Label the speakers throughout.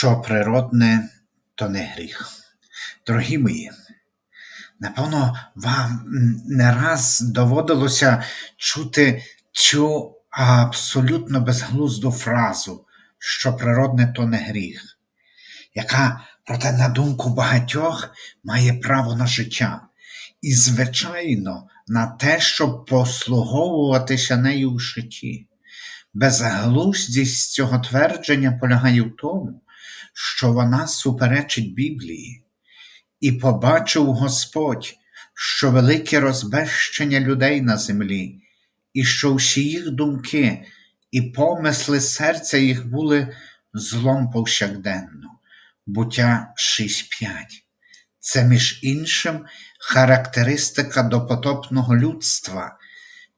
Speaker 1: що природне, то не гріх. Дорогі мої, напевно, вам не раз доводилося чути цю абсолютно безглузду фразу, що природне то не гріх, яка, проте, на думку багатьох, має право на життя. І, звичайно, на те, щоб послуговуватися нею у житті. Безглуздість цього твердження полягає в тому, що вона суперечить Біблії, і побачив Господь, що велике розбещення людей на землі, і що всі їх думки і помисли серця їх були злом повсякденно. Буття 6.5. Це, між іншим, характеристика допотопного людства,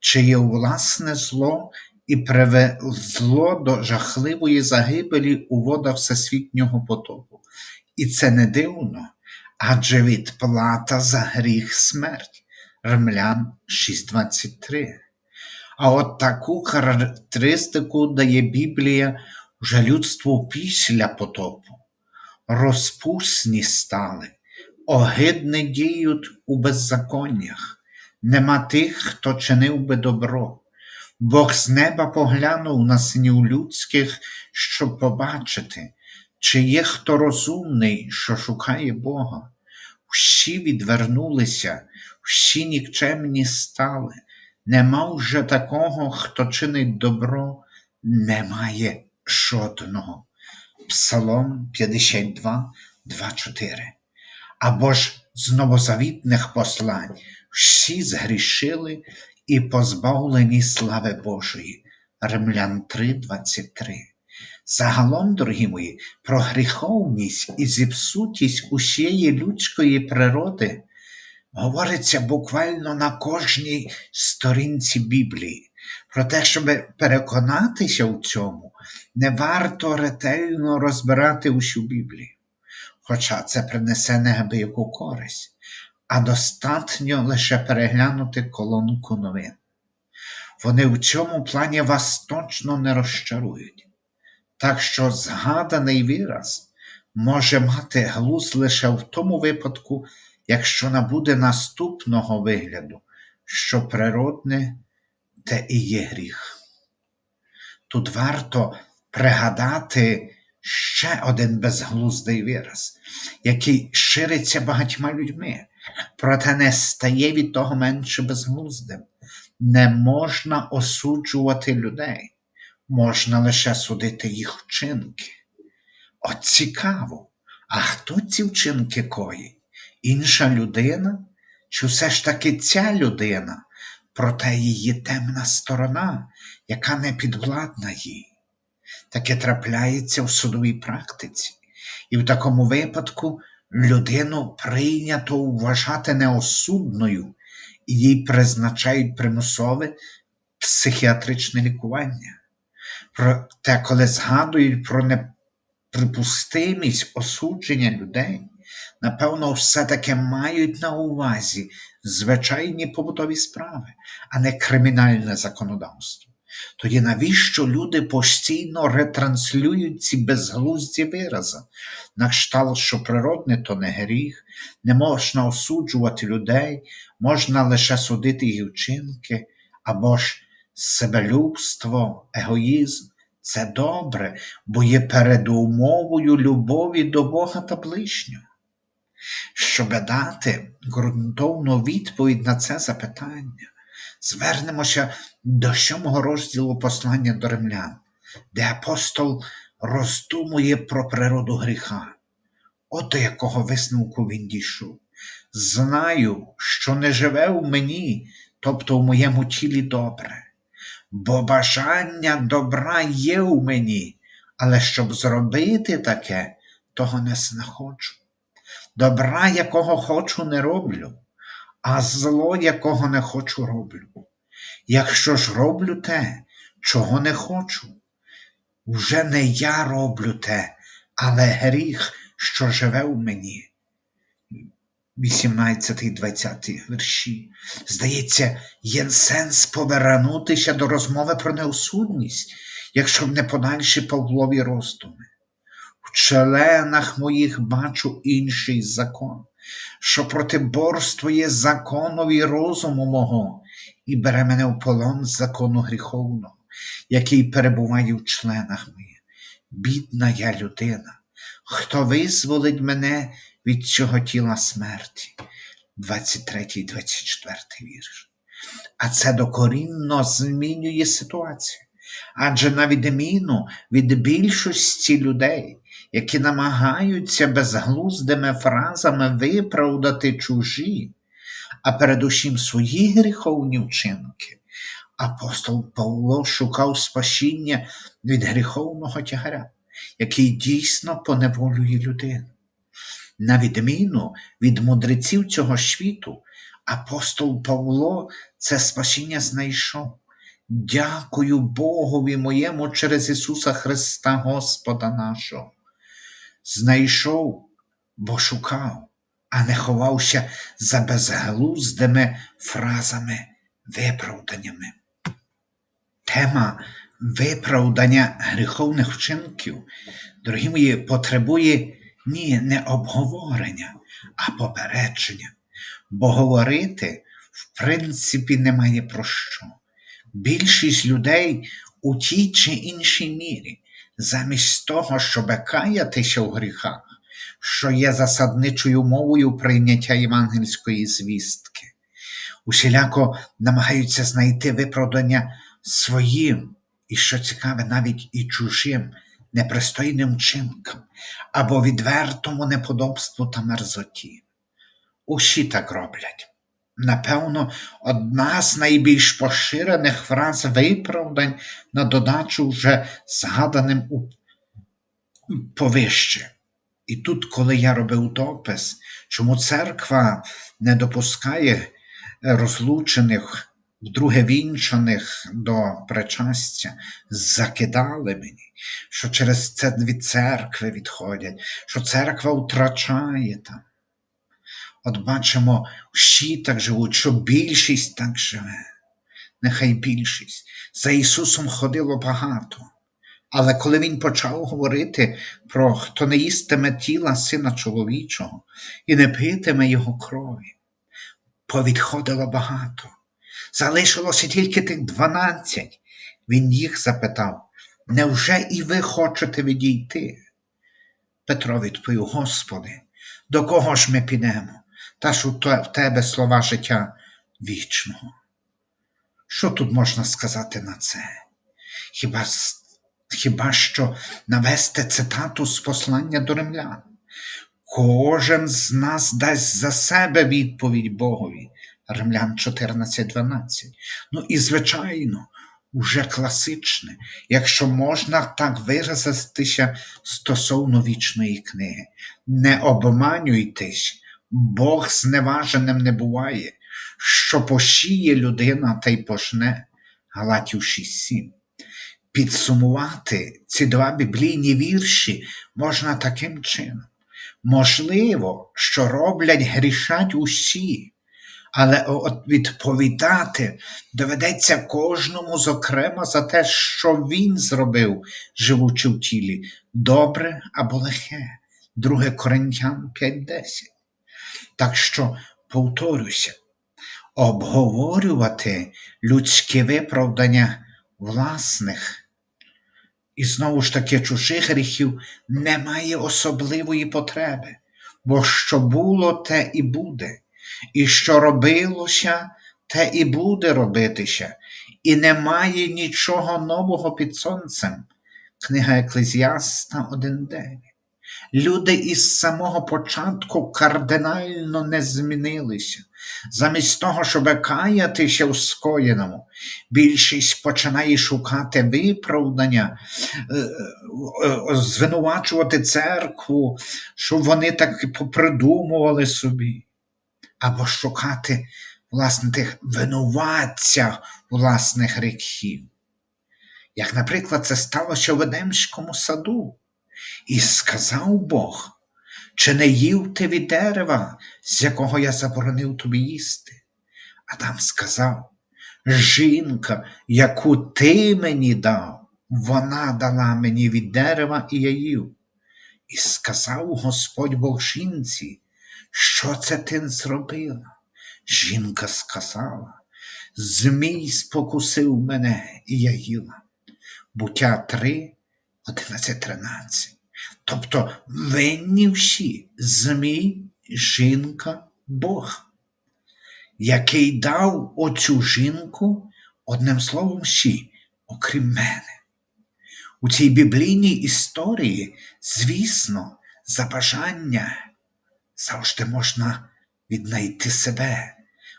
Speaker 1: чиє власне зло і привезло до жахливої загибелі у водах всесвітнього потопу. І це не дивно, адже відплата за гріх смерть. Римлян 6.23. А от таку характеристику дає Біблія вже людству після потопу. Розпусні стали, огидне діють у беззаконнях, нема тих, хто чинив би добро. Бог з неба поглянув на синів людських, щоб побачити, чи є хто розумний, що шукає Бога. Всі відвернулися, всі нікчемні стали. Нема вже такого, хто чинить добро, немає жодного. Псалом 52, 2,4. Або ж з новозавітних послань всі згрішили і позбавлені слави Божої. Римлян 3, 23. Загалом, дорогі мої, про гріховність і зіпсутість усієї людської природи говориться буквально на кожній сторінці Біблії. Про те, щоб переконатися в цьому, не варто ретельно розбирати усю Біблію, хоча це принесе неабияку користь, а достатньо лише переглянути колонку новин. Вони в цьому плані вас точно не розчарують. Так що згаданий вираз може мати глузд лише в тому випадку, якщо набуде наступного вигляду, що природне те і є гріх. Тут варто пригадати ще один безглуздий вираз, який шириться багатьма людьми, проте не стає від того менше безглуздим. Не можна осуджувати людей, можна лише судити їх вчинки. От цікаво, а хто ці вчинки коїть? Інша людина? Чи все ж таки ця людина, проте її темна сторона, яка не підвладна їй? Таке трапляється в судовій практиці, і в такому випадку людину прийнято вважати неосудною, і їй призначають примусове психіатричне лікування. Проте, коли згадують про неприпустимість осудження людей, напевно, все-таки мають на увазі звичайні побутові справи, а не кримінальне законодавство. Тоді навіщо люди постійно ретранслюють ці безглузді вирази, на кшталт, що природне то не гріх, не можна осуджувати людей, можна лише судити їх вчинки, або ж себелюбство, егоїзм це добре, бо є передумовою любові до Бога та ближнього. Щоб дати ґрунтовну відповідь на це запитання, звернемося до сьомого розділу послання до римлян, де апостол роздумує про природу гріха. От до якого висновку він дійшов. Знаю, що не живе у мені, тобто у моєму тілі добре, бо бажання добра є у мені, але щоб зробити таке, того не знаходжу. Добра, якого хочу, не роблю, а зло, якого не хочу, роблю. Якщо ж роблю те, чого не хочу, вже не я роблю те, але гріх, що живе у мені. 18-20 вірші. Здається, є сенс повернутися до розмови про неосудність, якщо б не подальші Павлові роздуми. В членах моїх бачу інший закон, що протиборствує законові розуму мого і бере мене в полон закону гріховного, який перебуває в членах моїх. Бідна я людина, хто визволить мене від цього тіла смерті. 23 24 вірш. А це докорінно змінює ситуацію. Адже на відміну від більшості людей, які намагаються безглуздими фразами виправдати чужі, а передусім свої гріховні вчинки, апостол Павло шукав спасіння від гріховного тягаря, який дійсно поневолює людину. На відміну від мудреців цього світу, апостол Павло це спасіння знайшов. Дякую Богові моєму через Ісуса Христа Господа нашого. Знайшов, бо шукав, а не ховався за безглуздими фразами, виправданнями. Тема виправдання гріховних вчинків, дорогі мої, потребує ні, не обговорення, а попередження. Бо говорити, в принципі, немає про що. Більшість людей у тій чи іншій мірі, замість того, щоб каятися в гріхах, що є засадничою мовою прийняття євангельської звістки, усіляко намагаються знайти виправдання своїм, і що цікаве, навіть і чужим непристойним вчинкам або відвертому неподобству та мерзоті. Усі так роблять. Напевно, одна з найбільш поширених фраз виправдань на додачу вже згаданим у повище. І тут, коли я робив допис, чому церква не допускає розлучених вдруге вінчаних до причастя, закидали мені, що через це від церкви відходять, що церква втрачає там. От бачимо, всі так живуть, що більшість так живе. Нехай більшість. За Ісусом ходило багато. Але коли Він почав говорити про хто не їстиме тіла Сина чоловічого і не питиме Його крові, повідходило багато. Залишилося тільки тих дванадцять. Він їх запитав, невже і ви хочете відійти? Петро відповів, Господи, до кого ж ми підемо? Та ж у тебе слова життя вічного. Що тут можна сказати на це? Хіба хіба що навести цитату з послання до римлян? Кожен з нас дасть за себе відповідь Богові. Римлян 14.12. Ну і, звичайно, уже класичне, якщо можна так виразитися стосовно вічної книги. Не обманюйтесь, Бог зневаженим не буває, що пошіє людина та й пожне. Галатів 6.7. Підсумувати ці два біблійні вірші можна таким чином. Можливо, що роблять грішать усі, але відповідати доведеться кожному, зокрема, за те, що він зробив, живучи в тілі, добре або лихе. 2 Коринтян 5.10. Так що, повторюся, обговорювати людське виправдання власних. І знову ж таки чужих гріхів немає особливої потреби, бо що було, те і буде. І що робилося, те і буде робитися, і немає нічого нового під сонцем. Книга Еклезіаста 1.9. Люди із самого початку кардинально не змінилися. Замість того, щоб каятися в скоєному, більшість починає шукати виправдання, е, е, звинувачувати церкву, щоб вони так попридумували собі або шукати власне тих винуватця власних гріхів. Як, наприклад, це сталося в Едемському саду, і сказав Бог, чи не їв ти від дерева, з якого я заборонив тобі їсти? Адам сказав, жінка, яку ти мені дав, вона дала мені від дерева і я їв. І сказав Господь Бог жінці, що це ти зробила? Жінка сказала, Змій спокусив мене, і я їла. Буття 3, 11, 13. Тобто винні всі змій, жінка, Бог, який дав оцю жінку, одним словом, всі, окрім мене. У цій біблійній історії, звісно, за бажання завжди можна віднайти себе.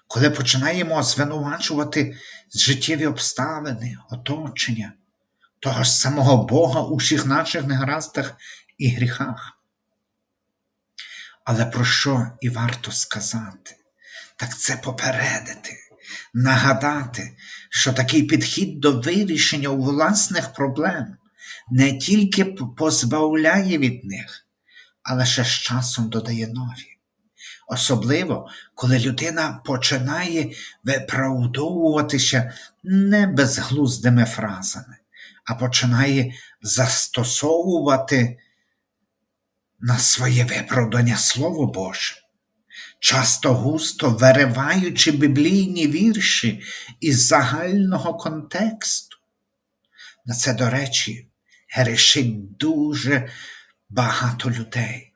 Speaker 1: Коли починаємо звинувачувати життєві обставини, оточення, того ж самого Бога у всіх наших негараздах і гріхах. Але про що і варто сказати? Так це попередити, нагадати, що такий підхід до вирішення власних проблем не тільки позбавляє від них, але ще з часом додає нові. Особливо, коли людина починає виправдовуватися не безглуздими фразами, а починає застосовувати на своє виправдання Слово Боже, часто густо вириваючи біблійні вірші із загального контексту. На це, до речі, грішить дуже багато людей.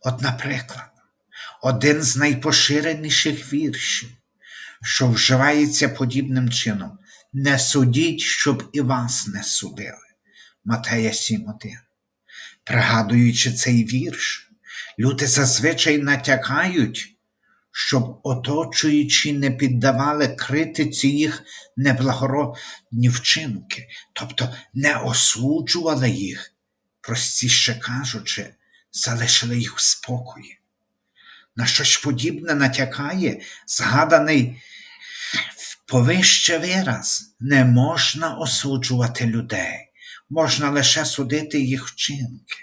Speaker 1: От, наприклад, один з найпоширеніших віршів, що вживається подібним чином: не судіть, щоб і вас не судили. Матея 7.1. Пригадуючи цей вірш, люди зазвичай натякають, щоб оточуючі не піддавали критиці їх неблагородні вчинки, тобто не осуджували їх, простіше кажучи, залишили їх в спокої. На щось подібне натякає згаданий повище вираз. Не можна осуджувати людей, можна лише судити їх вчинки.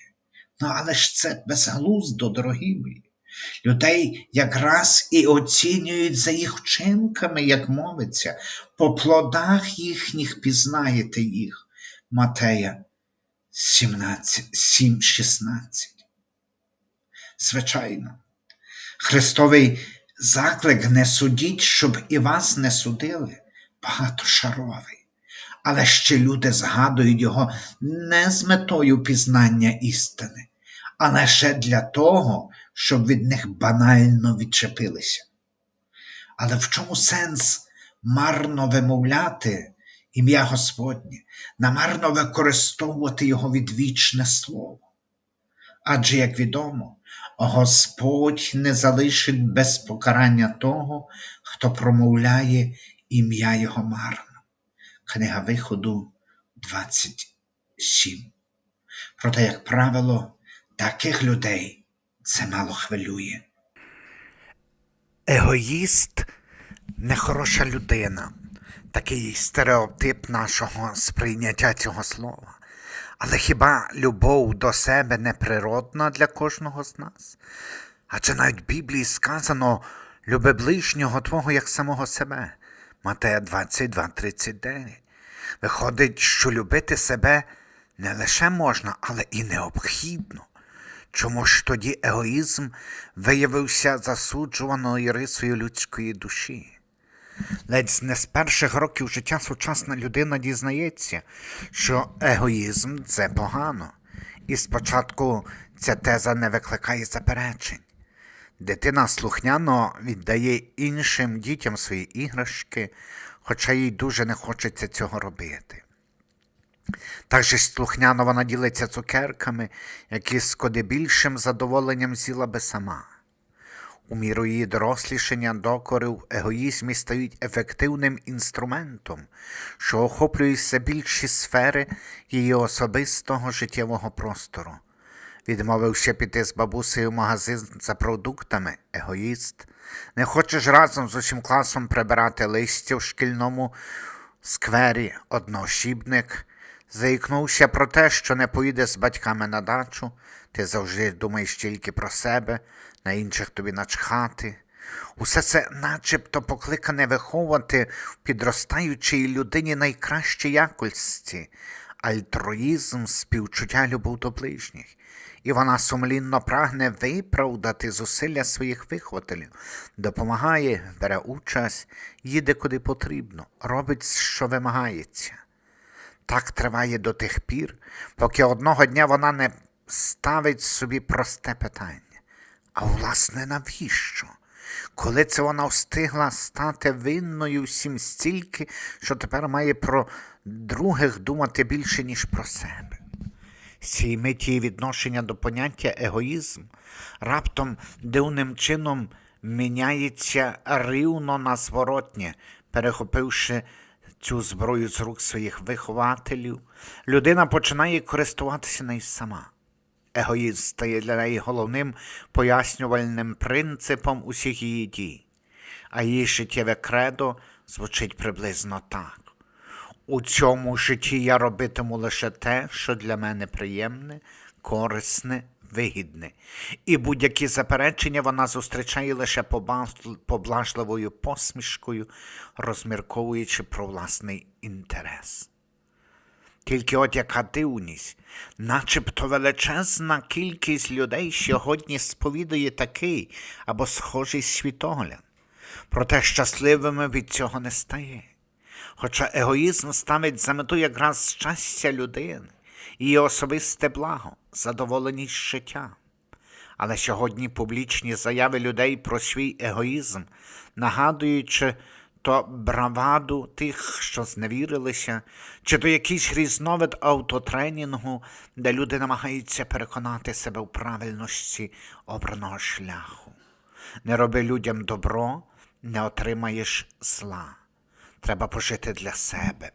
Speaker 1: Ну, але ж це безглуздо, дорогі мої. Людей якраз і оцінюють за їх вчинками, як мовиться, по плодах їхніх пізнаєте їх. Матея 17, 7, 16. Звичайно, Христовий заклик не судіть, щоб і вас не судили, багатошаровий. Але ще люди згадують його не з метою пізнання істини, а лише для того, щоб від них банально відчепилися. Але в чому сенс марно вимовляти ім'я Господнє, намарно використовувати його відвічне слово? Адже, як відомо, Господь не залишить без покарання того, хто промовляє ім'я Його марно. Книга Виходу 27. Проте, як правило, таких людей це мало хвилює. Егоїст нехороша людина, такий стереотип нашого сприйняття цього слова. Але хіба любов до себе не природна для кожного з нас? Адже навіть в Біблії сказано люби ближнього твого як самого себе. Матея 22, 39. Виходить, що любити себе не лише можна, але і необхідно. Чому ж тоді егоїзм виявився засуджуваною рисою людської душі? Ледь не з перших років життя сучасна людина дізнається, що егоїзм це погано, і спочатку ця теза не викликає заперечень. Дитина слухняно віддає іншим дітям свої іграшки, хоча їй дуже не хочеться цього робити. Так же слухняно вона ділиться цукерками, які з коди більшим задоволенням з'їла би сама. У міру її дорослішання докори в егоїзмі стають ефективним інструментом, що охоплює все більші сфери її особистого життєвого простору. Відмовився піти з бабусею в магазин за продуктами, егоїст, не хочеш разом з усім класом прибирати листя в шкільному сквері, одноосібник, заікнувся про те, що не поїде з батьками на дачу, ти завжди думаєш тільки про себе, на інших тобі начхати. Усе це начебто покликане виховувати в підростаючій людині найкращі якості, альтруїзм, співчуття, любов до ближніх. І вона сумлінно прагне виправдати зусилля своїх вихователів, допомагає, бере участь, їде куди потрібно, робить, що вимагається. Так триває до тих пір, поки одного дня вона не ставить собі просте питання. А власне, навіщо? Коли це вона встигла стати винною всім стільки, що тепер має про других думати більше, ніж про себе. З миті її відношення до поняття егоїзм раптом дивним чином міняється рівно на зворотнє, перехопивши цю зброю з рук своїх вихователів, людина починає користуватися нею сама. Егоїзм стає для неї головним пояснювальним принципом усіх її дій, а її життєве кредо звучить приблизно так. У цьому житті я робитиму лише те, що для мене приємне, корисне, вигідне, і будь-які заперечення вона зустрічає лише поблажливою посмішкою, розмірковуючи про власний інтерес. Тільки от яка дивність, начебто величезна кількість людей сьогодні сповідує такий або схожий світогляд, проте щасливими від цього не стає. Хоча егоїзм ставить за мету якраз щастя людини, її особисте благо, задоволеність життя. Але сьогодні публічні заяви людей про свій егоїзм, нагадуючи то браваду тих, що зневірилися, чи то якийсь різновид автотренінгу, де люди намагаються переконати себе в правильності обраного шляху. Не роби людям добро, не отримаєш зла. Треба пожити для себе.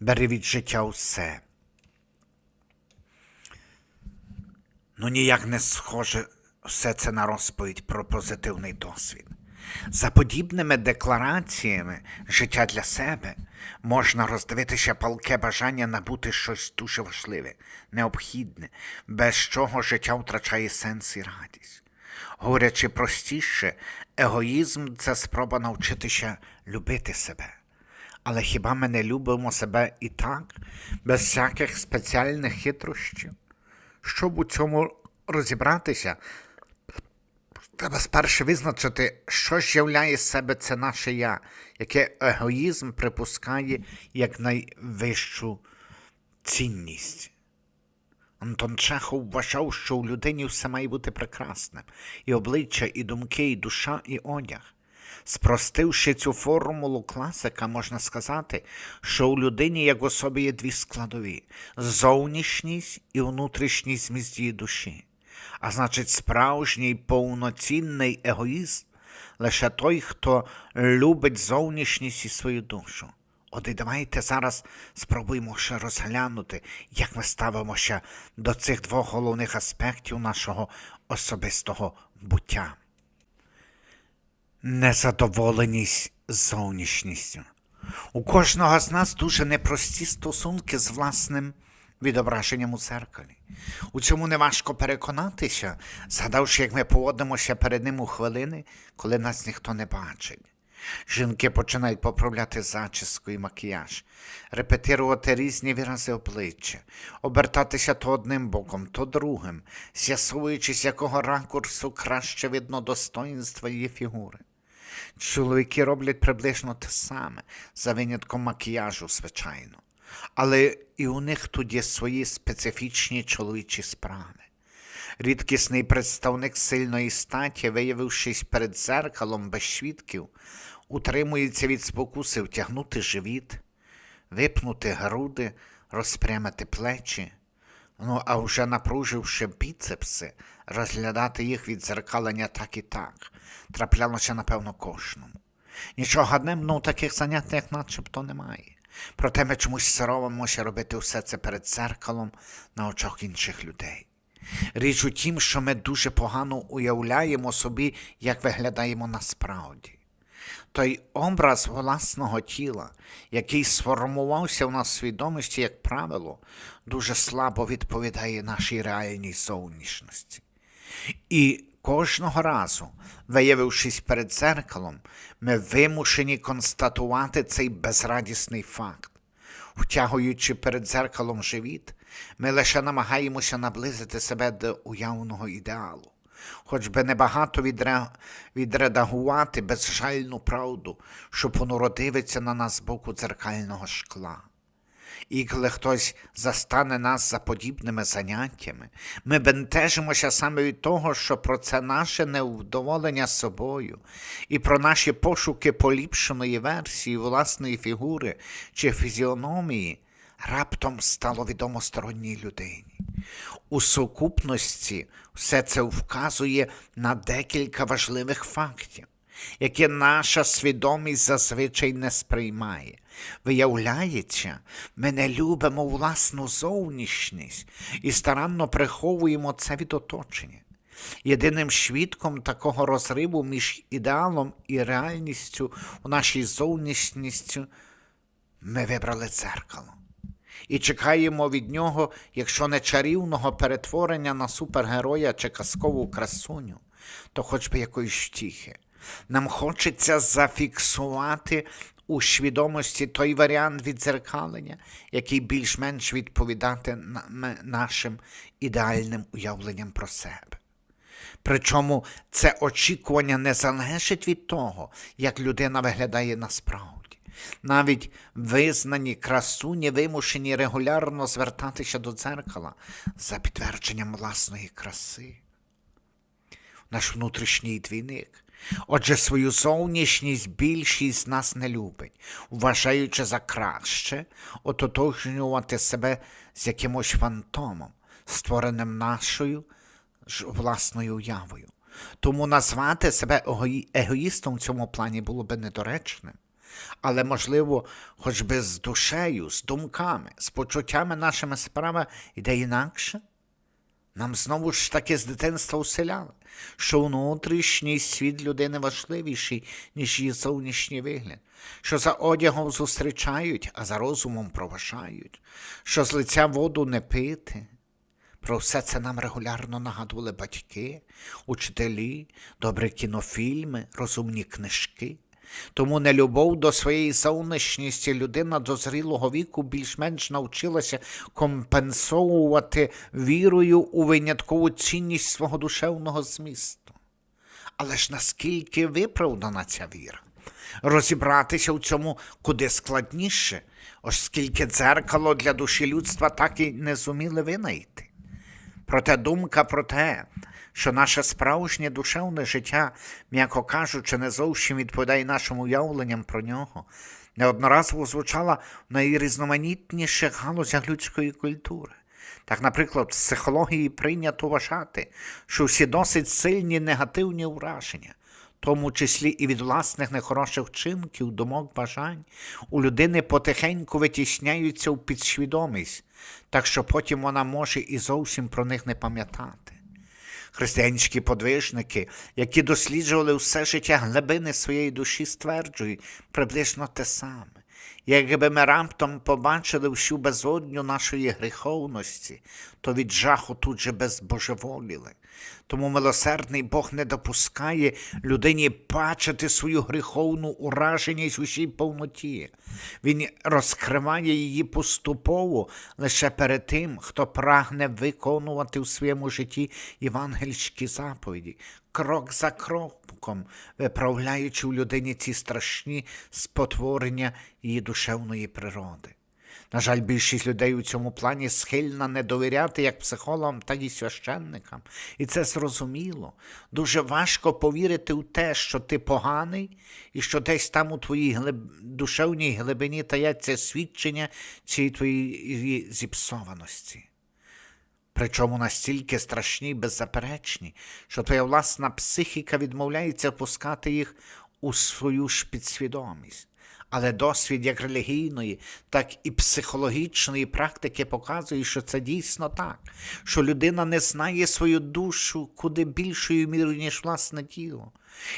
Speaker 1: Бери від життя усе. Ну ніяк не схоже все це на розповідь про позитивний досвід. За подібними деклараціями життя для себе можна роздивитися палке бажання набути щось дуже важливе, необхідне, без чого життя втрачає сенс і радість. Говорячи простіше, егоїзм це спроба навчитися любити себе. Але хіба ми не любимо себе і так, без всяких спеціальних хитрощів? Щоб у цьому розібратися, треба спершу визначити, що ж являє себе це наше я, яке егоїзм припускає як найвищу цінність. Антон Чехов вважав, що у людині все має бути прекрасним, і обличчя, і думки, і душа, і одяг. Спростивши цю формулу класика, можна сказати, що у людині як особі є дві складові зовнішність і внутрішній зміст душі. А значить, справжній повноцінний егоїст лише той, хто любить зовнішність і свою душу. От і давайте зараз спробуємо ще розглянути, як ми ставимося до цих двох головних аспектів нашого особистого буття. Незадоволеність зовнішністю. У кожного з нас дуже непрості стосунки з власним відображенням у дзеркалі. У цьому неважко переконатися, згадавши, як ми поводимося перед ним у хвилини, коли нас ніхто не бачить. Жінки починають поправляти зачіску і макіяж, репетирувати різні вирази обличчя, обертатися то одним боком, то другим, з'ясовуючи, з якого ракурсу краще видно достоїнство її фігури. Чоловіки роблять приблизно те саме, за винятком макіяжу, звичайно. Але і у них тут є свої специфічні чоловічі справи. Рідкісний представник сильної статі, виявившись перед дзеркалом без свідків, утримується від спокуси втягнути живіт, випнути груди, розпрямити плечі, ну а вже напруживши біцепси, розглядати їх від дзеркалення так і так, траплялося, напевно, кожному. Нічого ганебного у таких заняттях начебто немає. Проте ми чомусь соромимося робити все це перед дзеркалом на очах інших людей. Річ у тім, що ми дуже погано уявляємо собі, як виглядаємо насправді. Той образ власного тіла, який сформувався в нас в свідомості, як правило, дуже слабо відповідає нашій реальній зовнішності. І кожного разу, виявившись перед дзеркалом, ми вимушені констатувати цей безрадісний факт. Втягуючи перед дзеркалом живіт, ми лише намагаємося наблизити себе до уявного ідеалу, хоч би небагато відре... відредагувати безжальну правду, що понуро дивиться на нас з боку дзеркального шкла. І коли хтось застане нас за подібними заняттями, ми бентежимося саме від того, що про це наше невдоволення собою і про наші пошуки поліпшеної версії власної фігури чи фізіономії раптом стало відомо сторонній людині. У сукупності все це вказує на декілька важливих фактів які наша свідомість зазвичай не сприймає. Виявляється, ми не любимо власну зовнішність і старанно приховуємо це від оточення. Єдиним свідком такого розриву між ідеалом і реальністю у нашій зовнішністю ми вибрали дзеркало. І чекаємо від нього, якщо не чарівного перетворення на супергероя чи казкову красуню, то хоч би якоїсь втіхи. Нам хочеться зафіксувати у свідомості той варіант відзеркалення, який більш-менш відповідати нашим ідеальним уявленням про себе. Причому це очікування не залежить від того, як людина виглядає насправді. Навіть визнані красуні вимушені регулярно звертатися до дзеркала за підтвердженням власної краси наш внутрішній двійник. Отже, свою зовнішність більшість з нас не любить, вважаючи за краще ототожнювати себе з якимось фантомом, створеним нашою ж власною уявою. Тому назвати себе егоїстом в цьому плані було би недоречним. Але, можливо, хоч би з душею, з думками, з почуттями нашими справа йде інакше? Нам знову ж таки з дитинства уселяли, що внутрішній світ людини важливіший, ніж її зовнішній вигляд, що за одягом зустрічають, а за розумом проважають, що з лиця воду не пити. Про все це нам регулярно нагадували батьки, учителі, добрі кінофільми, розумні книжки. Тому нелюбов до своєї зовнішністі людина до зрілого віку більш-менш навчилася компенсовувати вірою у виняткову цінність свого душевного змісту. Але ж наскільки виправдана ця віра? Розібратися в цьому куди складніше, оскільки дзеркало для душі людства так і не зуміли винайти. Проте думка про те, що наше справжнє душевне життя, м'яко кажучи, не зовсім відповідає нашим уявленням про нього, неодноразово звучала в найрізноманітніших галузях людської культури. Так, наприклад, в психології прийнято вважати, що всі досить сильні негативні враження, в тому числі і від власних нехороших вчинків, думок, бажань, у людини потихеньку витісняються в підсвідомість, так що потім вона може і зовсім про них не пам'ятати. Християнські подвижники, які досліджували все життя глибини своєї душі, стверджують приблизно те саме. Якби ми раптом побачили всю безодню нашої гріховності, то від жаху тут же безбожеволіли. Тому милосердний Бог не допускає людині бачити свою гріховну ураженість у всій повноті. Він розкриває її поступово лише перед тим, хто прагне виконувати в своєму житті євангельські заповіді, крок за кроком, виправляючи у людині ці страшні спотворення її душевної природи. На жаль, більшість людей у цьому плані схильна не довіряти як психологам, так і священникам. І це зрозуміло. Дуже важко повірити у те, що ти поганий, і що десь там у твоїй глиб... душевній глибині таяться свідчення цієї твоєї зіпсованості. Причому настільки страшні й беззаперечні, що твоя власна психіка відмовляється пускати їх у свою ж підсвідомість. Але досвід як релігійної, так і психологічної практики показує, що це дійсно так, що людина не знає свою душу куди більшою мірою, ніж власне тіло.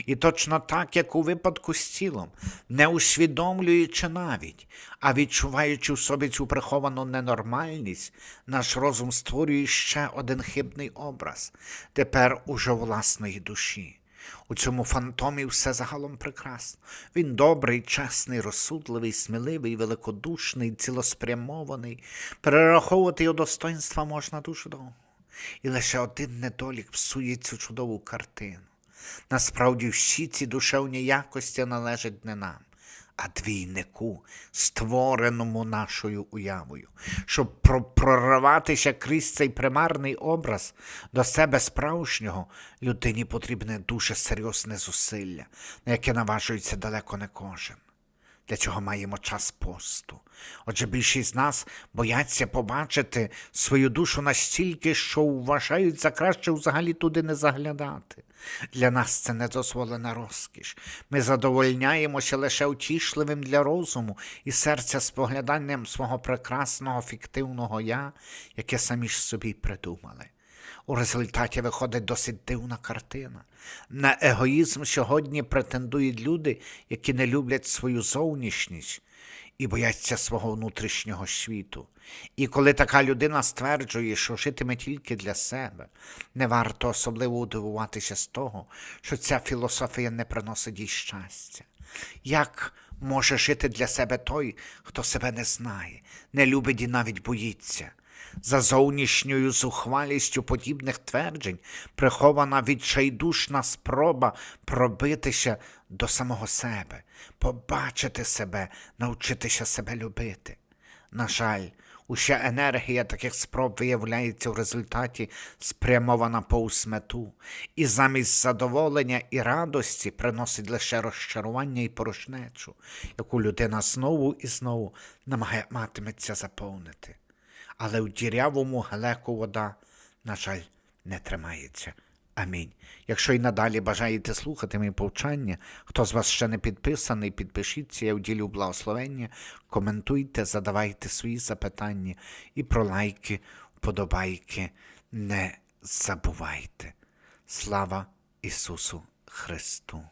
Speaker 1: І точно так, як у випадку з тілом, не усвідомлюючи навіть, а відчуваючи в собі цю приховану ненормальність, наш розум створює ще один хибний образ, тепер уже власної душі. У цьому фантомі все загалом прекрасно. Він добрий, чесний, розсудливий, сміливий, великодушний, цілоспрямований. Перераховувати його достоинства можна дуже довго. І лише один недолік псує цю чудову картину. Насправді всі ці душевні якості належать не нам, а двійнику, створеному нашою уявою. Щоб про- прориватися крізь цей примарний образ до себе справжнього, людині потрібне дуже серйозне зусилля, на яке наважується далеко не кожен. Для цього маємо час посту. Отже, більшість з нас бояться побачити свою душу настільки, що вважають за краще взагалі туди не заглядати. Для нас це недозволена розкіш. Ми задовольняємося лише утішливим для розуму і серця спогляданням свого прекрасного фіктивного я, яке самі ж собі придумали. У результаті виходить досить дивна картина. На егоїзм сьогодні претендують люди, які не люблять свою зовнішність і бояться свого внутрішнього світу. І коли така людина стверджує, що житиме тільки для себе, не варто особливо удивуватися з того, що ця філософія не приносить їй щастя. Як може жити для себе той, хто себе не знає, не любить і навіть боїться? За зовнішньою зухвалістю подібних тверджень прихована відчайдушна спроба пробитися до самого себе, побачити себе, навчитися себе любити. На жаль, уся енергія таких спроб виявляється в результаті спрямована повз мету, і замість задоволення і радості приносить лише розчарування і порожнечу, яку людина знову і знову намагатиметься заповнити але у дірявому глеку вода, на жаль, не тримається. Амінь. Якщо й надалі бажаєте слухати мої повчання, хто з вас ще не підписаний, підпишіться, я вділю благословення, коментуйте, задавайте свої запитання і про лайки, вподобайки не забувайте. Слава Ісусу Христу!